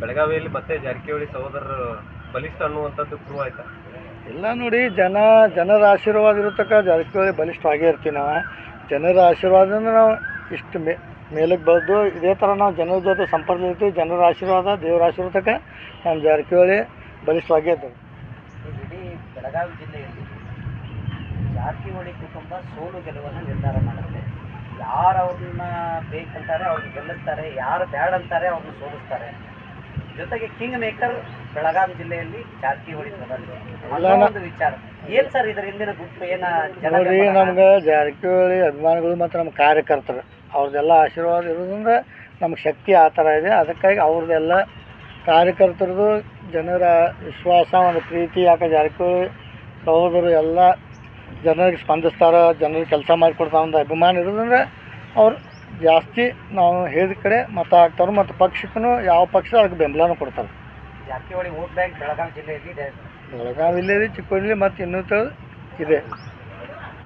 ಬೆಳಗಾವಿಯಲ್ಲಿ ಮತ್ತೆ ಜಾರಕಿಹೊಳಿ ಸಹೋದರರು ಬಲಿಷ್ಠ ಅನ್ನುವಂಥದ್ದು ಪ್ರೂವ್ ಆಯ್ತಾ? ಎಲ್ಲ ನೋಡಿ ಜನ ಜನರ ಆಶೀರ್ವಾದ ಇರತಕ್ಕ ಜಾರಕಿಹೊಳಿ ಬಲಿಷ್ಠವಾಗೇ ಇರ್ತೀವಿ ನಾವು. ಜನರ ಆಶೀರ್ವಾದ ನಾವು ಇಷ್ಟು ಮೇ ಮೇಲಕ್ಕೆ ಬೆಳೆದು ಇದೇ ಥರ ನಾವು ಜನರ ಜೊತೆ ಸಂಪರ್ಕದಲ್ಲಿ ಇರ್ತೀವಿ. ಜನರ ಆಶೀರ್ವಾದ ದೇವರ ಆಶೀರ್ವಾದ ತನಕ ನಮ್ಮ ಜಾರಕಿಹೊಳಿ ಬಲಿಷ್ಠವಾಗೇ ಇದ್ದೇವೆ ಇಡೀ ಬೆಳಗಾವಿ ಜಿಲ್ಲೆಯಲ್ಲಿ ಜಾರಕಿಹೊಳಿ ಕುಟುಂಬ ಸೋಲು ಗೆಲುವನ್ನು ನಿರ್ಧಾರ ಮಾಡುತ್ತೆ. ಯಾರು ಅವ್ರನ್ನ ಬೇಕಂತಾರೆ ಅವ್ರನ್ನ ಗೆಲ್ಲಿಸ್ತಾರೆ ಯಾರು ಬ್ಯಾಡ್ ಅಂತಾರೆ ಅವ್ರನ್ನ ಸೋಲಿಸ್ತಾರೆ. ಜೊತೆಗೆ ಕಿಂಗ್ ಮೇಕರ್ ಬೆಳಗಾವಿ ಜಿಲ್ಲೆಯಲ್ಲಿ ಜಾರಕಿಹೊಳಿ ಒಂದು ವಿಚಾರ ಏನ್ ಸರ್ ಇದರ ಹಿಂದಿನ ಗುಂಪು ಏನ ನೋಡ್ರಿ? ನಮ್ಗೆ ಜಾರಕಿಹೊಳಿ ಅಭಿಮಾನಿಗಳು ಮತ್ತು ನಮ್ಮ ಕಾರ್ಯಕರ್ತರು ಅವ್ರದ್ದೆಲ್ಲ ಆಶೀರ್ವಾದ ಇರೋದ್ರಿಂದ ನಮ್ಗೆ ಶಕ್ತಿ ಆ ಥರ ಇದೆ ಅದಕ್ಕಾಗಿ ಅವ್ರದ್ದೆಲ್ಲ ಕಾರ್ಯಕರ್ತರದು ಜನರ ವಿಶ್ವಾಸ ಒಂದು ಪ್ರೀತಿ ಯಾಕೆ ಜಾರಕಿಹೊಳಿ ಸಹೋದರು ಎಲ್ಲ ಜನರಿಗೆ ಸ್ಪಂದಿಸ್ತಾರೆ ಜನರಿಗೆ ಕೆಲಸ ಮಾಡಿಕೊಡ್ತಾರೆ ಒಂದು ಅಭಿಮಾನ ಇರೋದ್ರಿಂದ ಅವ್ರು ಜಾಸ್ತಿ ನಾವು ಹೇಳಿದ ಕಡೆ ಮತ ಹಾಕ್ತಾರೆ ಮತ್ತು ಪಕ್ಷಕ್ಕೂ ಯಾವ ಪಕ್ಷ ಅದಕ್ಕೆ ಬೆಂಬಲನೂ ಕೊಡ್ತಾರೆ. ಜಾರಕಿಹೊಳಿ ವೋಟ್ ಬ್ಯಾಂಕ್ ಬೆಳಗಾವಿ ಜಿಲ್ಲೆಯಲ್ಲಿ ಇದೆ. ಬೆಳಗಾವಿಯಲ್ಲಿ ಚಿಕ್ಕೋಡಿ ಮತ್ತು ಇನ್ನೂ ಇದೆ.